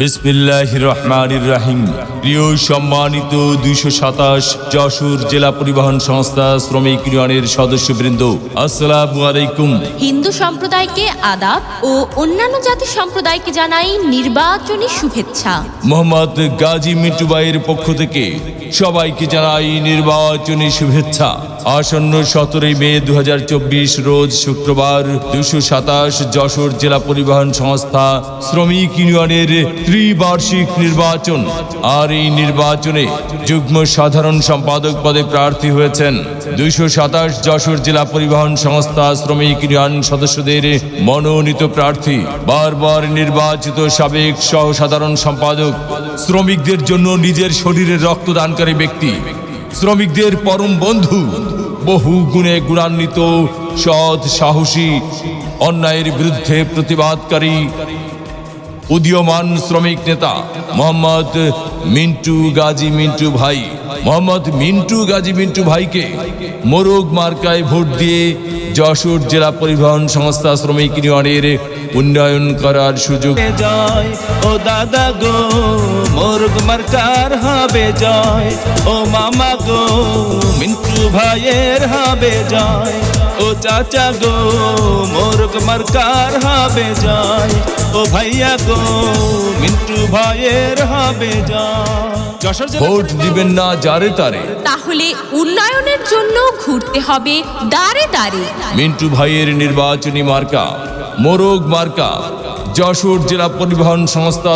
বিসমিল্লাহ রহমান রাহিম প্রিয় সম্মানিত দুইশো সাতাশ যশোর জেলা পরিবহন সংস্থা শ্রমিক ইউনিয়নের সদস্যবৃন্দ আসসালাম আলাইকুম। হিন্দু সম্প্রদায়কে আদাব ও অন্যান্য জাতি সম্প্রদায়কে জানাই নির্বাচনী শুভেচ্ছা। মোহাম্মদ গাজী মিটুবাইয়ের পক্ষ থেকে সবাইকে জানাই নির্বাচনী শুভেচ্ছা। আসন্ন সতেরোই মে দু রোজ শুক্রবার দুশো সাতাশ যশোর জেলা পরিবহন সংস্থা শ্রমিক ইউনিয়নের ত্রিবার্ষিক নির্বাচন। আর এই নির্বাচনে যুগ্ম সাধারণ সম্পাদক পদে প্রার্থী হয়েছেন দুইশো সাতাশ যশোর জেলা পরিবহন সংস্থা শ্রমিক ইউনিয়ন সদস্যদের মনোনীত প্রার্থী। বারবার নির্বাচিত সাবেক সহ সাধারণ সম্পাদক। শ্রমিকদের জন্য নিজের শরীরের রক্তদানকারী ব্যক্তি, শ্রমিকদের পরম বন্ধু, বহু গুণে গুণান্বিত, সৎ, সাহসী, অন্যায়ের বিরুদ্ধে প্রতিবাদকারী, উদীয়মান শ্রমিক নেতা মোহাম্মদ মিন্টু গাজী মিন্টু ভাই। মোহাম্মদ মিন্টু গাজী মিন্টু ভাইকে মোরগ মার্কায় ভোট দিয়ে যশোর জেলা পরিবহন সংস্থা শ্রমিক ইউনিয়নের উন্নয়ন করার সুযোগ। জয়। ও দাদা গো, মোরগ মার্কার হবে জয়। ও মামা গো, মিন্টু ভাইয়ের হবে জয়। ও চাচা গো মোরগ মার্কার হবে জয় ও ভাইয়া গো মিন্টু ভাইয়ের হবে জয় ভোট দিবেন না যারে তারে। তাহলে উন্নয়নের জন্য ঘুরতে হবে দাঁড়ে দাঁড়ে মিন্টু ভাইয়ের নির্বাচনী মার্কা মোরগ মার্কা যশোর জেলা পরিবহন সংস্থা